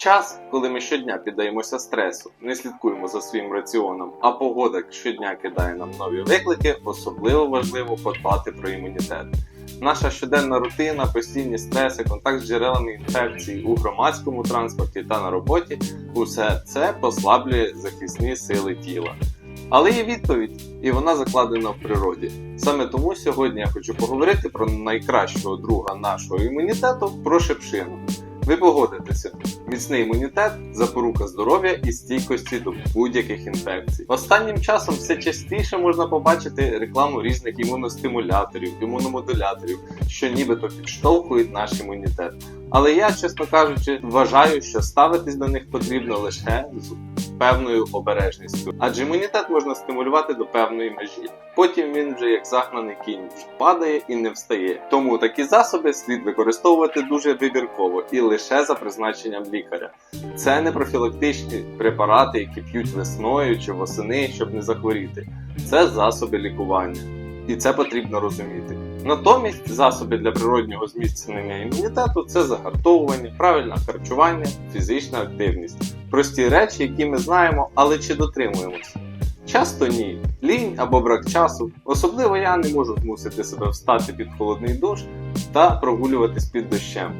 час, коли ми щодня піддаємося стресу, не слідкуємо за своїм раціоном, а погода щодня кидає нам нові виклики, особливо важливо подбати про імунітет. Наша щоденна рутина, постійні стреси, контакт з джерелами інфекцій у громадському транспорті та на роботі усе це послаблює захисні сили тіла. Але є відповідь, і вона закладена в природі. Саме тому сьогодні я хочу поговорити про найкращого друга нашого імунітету про шипшину. Ви погодитеся, міцний імунітет запорука здоров'я і стійкості до будь-яких інфекцій. Останнім часом все частіше можна побачити рекламу різних імуностимуляторів, імуномодуляторів, що нібито підштовхують наш імунітет. Але я, чесно кажучи, вважаю, що ставитись до них потрібно лише з певною обережністю, адже імунітет можна стимулювати до певної межі. Потім він вже як загнаний кінь падає і не встає. Тому такі засоби слід використовувати дуже вибірково і лише за призначенням лікаря. Це не профілактичні препарати, які п'ють весною чи восени, щоб не захворіти. Це засоби лікування, і це потрібно розуміти. Натомість засоби для природнього зміцнення імунітету це загартовування, правильне харчування, фізична активність. Прості речі, які ми знаємо, але чи дотримуємося? Часто ні. Лінь або брак часу. Особливо я не можу змусити себе встати під холодний душ та прогулюватись під дощем.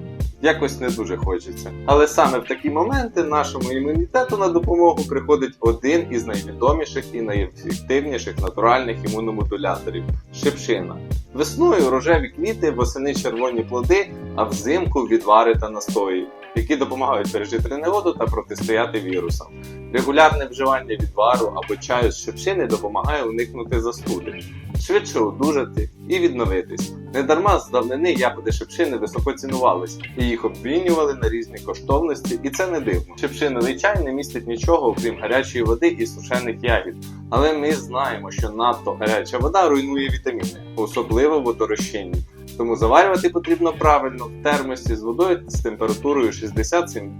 Якось не дуже хочеться. Але саме в такі моменти нашому імунітету на допомогу приходить один із найвідоміших і найефективніших натуральних імуномодуляторів шипшина. Весною рожеві квіти, восени червоні плоди, а взимку відвари та настої, які допомагають пережити негоду та протистояти вірусам. Регулярне вживання відвару або чаю з шипшини допомагає уникнути застуди, швидше одужати і відновитись. Недарма з давнини ягоди шипшини високо цінувались, і їх обмінювали на різні коштовності, і це не дивно. Шипшиновий чай не містить нічого, окрім гарячої води і сушених ягід. Але ми знаємо, що надто гаряча вода руйнує вітаміни, особливо в водорозчинні. Тому заварювати потрібно правильно в термосі з водою з температурою 60-70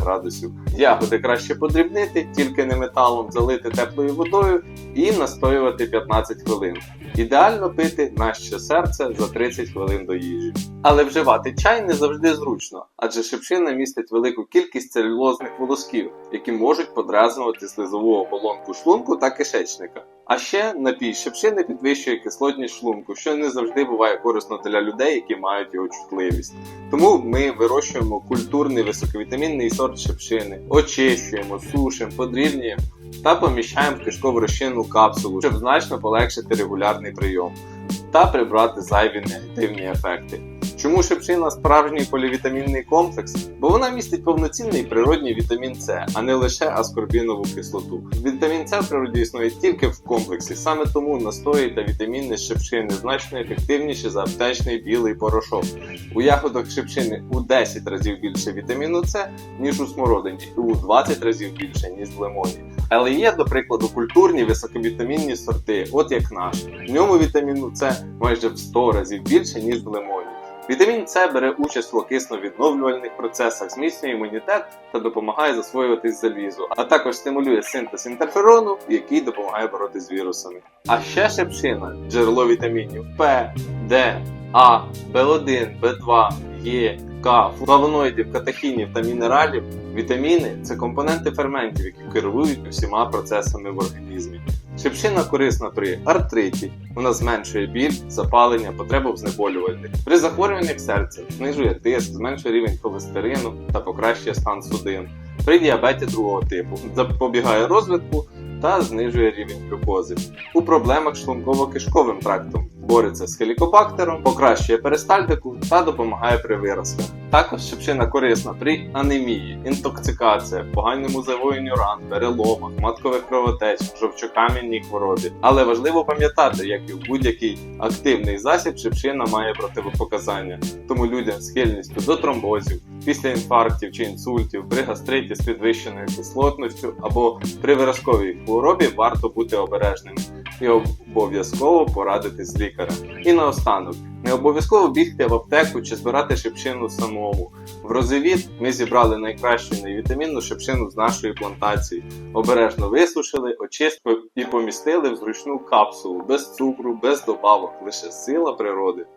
градусів. Ягоди краще подрібнити, тільки не металом залити теплою водою і настоювати 15 хвилин. Ідеально пити на ще серце за 30 хвилин до їжі. Але вживати чай не завжди зручно, адже шипшина містить велику кількість целюлозних волосків, які можуть подразнювати слизову оболонку шлунку та кишечника. А ще напій шипшини підвищує кислотність шлунку, що не завжди буває корисно для людей, які мають його чутливість. Тому ми вирощуємо культурний високовітамінний сорт шипшини, очищуємо, сушимо, подрібнюємо та поміщаємо в кишкову розчинну капсулу, щоб значно полегшити регулярний прийом та прибрати зайві негативні ефекти. Чому шипшина справжній полівітамінний комплекс? Бо вона містить повноцінний природній вітамін С, а не лише аскорбінову кислоту. Вітамін С в природі існує тільки в комплексі, саме тому настої та вітаміни з шипшини значно ефективніші за аптечний білий порошок. У ягодах шипшини у 10 разів більше вітаміну С, ніж у смородині, і у 20 разів більше, ніж в лимоні. Але є, до прикладу, культурні високовітамінні сорти, от як наш. В ньому вітаміну С майже в 100 разів більше, ніж в лимоні. Вітамін С бере участь в окисно-відновлювальних процесах, зміцнює імунітет та допомагає засвоюватись залізу, а також стимулює синтез інтерферону, який допомагає боротися з вірусами. А ще шепшина джерело вітамінів П, Д, А, В1, В2, Е, К, флавоноїдів, катехінів та мінералів. Вітаміни це компоненти ферментів, які керують усіма процесами в організмі. Шипшина корисна при артриті, вона зменшує біль, запалення, потребу в знеболювальних. При захворюваннях серця знижує тиск, зменшує рівень холестерину та покращує стан судин. При діабеті другого типу запобігає розвитку та знижує рівень глюкози. У проблемах з шлунково-кишковим трактом бореться з хелікобактером, покращує перистальтику та допомагає при виразках. Також шипшина корисна при анемії, інтоксикаціях, поганому завоєнню ран, переломах, маткових кровотечах, жовчокам'янній хворобі. Але важливо пам'ятати, як і в будь-який активний засіб, шипшина має противопоказання. Тому людям з схильністю до тромбозів, після інфарктів чи інсультів, при гастриті з підвищеною кислотністю або при виразковій хворобі варто бути обережними і обов'язково порадитись з лікарем. І наостанок, не обов'язково бігти в аптеку чи збирати шипшину самому. В розевіт ми зібрали найкращу невітамінну шипшину з нашої плантації, обережно висушили, очистили і помістили в зручну капсулу без цукру, без добавок, лише сила природи.